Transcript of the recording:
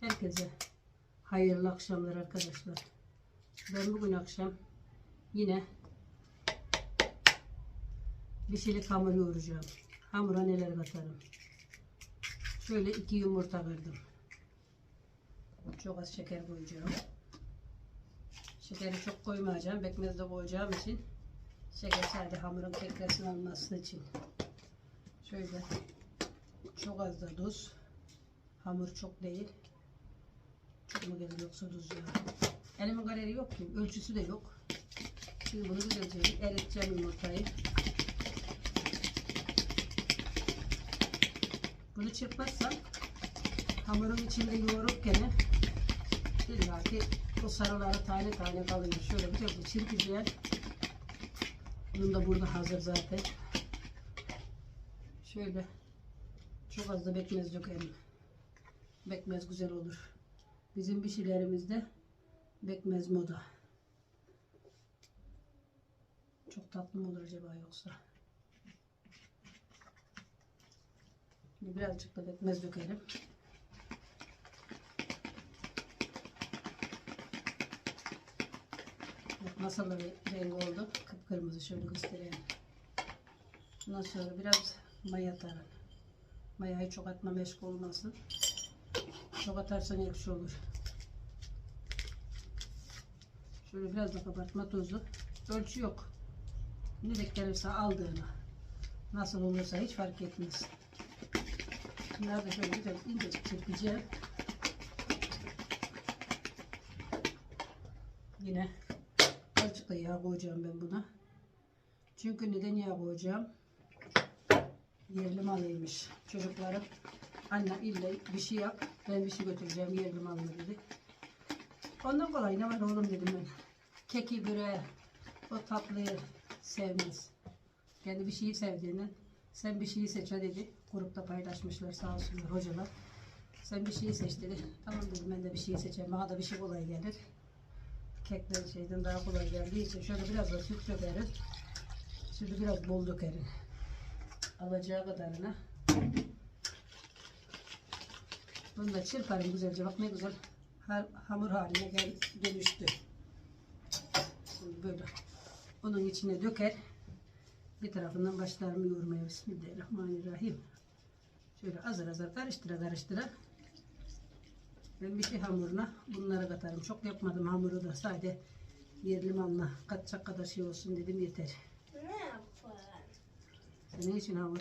Herkese hayırlı akşamlar arkadaşlar. Ben bugün akşam yine bir şeylik hamur yoğuracağım. Hamura neler katarım. Şöyle iki yumurta kırdım. Çok az şeker koyacağım. Şekeri çok koymayacağım. Bekmez de koyacağım için şeker sadece hamurun kekresini alması için. Şöyle çok az da tuz. Hamur çok değil. Mu geldi yoksa tuz ya. Elimin galeri yok ki. Ölçüsü de yok. Şimdi bunu güzelce eriteceğim yumurtayı. Bunu çırpmazsam hamurun içinde yoğururken illa ki o sarıları tane tane kalıyor. Şöyle güzelce çırpacağım. Bunun da burada hazır zaten. Şöyle çok az da bekmez dökelim. Bekmez güzel olur. Bizim bir şeylerimizde bekmez moda. Çok tatlı mı olur acaba yoksa? Şimdi birazcık da bekmez dökelim. Nasıl bir renk oldu. Kıpkırmızı şöyle göstereyim. Ondan sonra biraz maya atarım. Mayayı çok atma meşgul olmasın. Çok atarsan ekşi olur. Şöyle biraz da kabartma tozu. Ölçü yok. Ne denk gelirse aldığına. Nasıl olursa hiç fark etmez. Bunları da şöyle güzel incecik çırpacağım. Yine azıcık da yağ koyacağım ben buna. Çünkü neden yağ koyacağım? Yerli malıymış. Çocuklarım anne illa bir şey yap ben bir şey götüreceğim yerli malını dedi. Ondan kolay ne var oğlum dedim ben. Keki böreği o tatlıyı sevmez. Kendi bir şeyi sevdiğinden sen bir şeyi seç ha dedi. Grupta paylaşmışlar sağ olsunlar hocalar. Sen bir şeyi seç dedi. Tamam dedim ben de bir şeyi seçeyim. Bana da bir şey kolay gelir. Kekler şeyden daha kolay geldiği için şöyle biraz da süt dökerim. Sütü biraz bol dökerim. Alacağı kadarına. Bunu da çırparım güzelce. Bak ne güzel ha- hamur haline gel, dönüştü. Şimdi böyle onun içine döker. Bir tarafından başlarım yoğurmaya. Bismillahirrahmanirrahim. Şöyle azar azar karıştıra karıştıra. Ben bir şey hamuruna bunları katarım. Çok yapmadım hamuru da sadece yerli malla katacak kadar şey olsun dedim yeter. Ne yapar? Senin için hamur.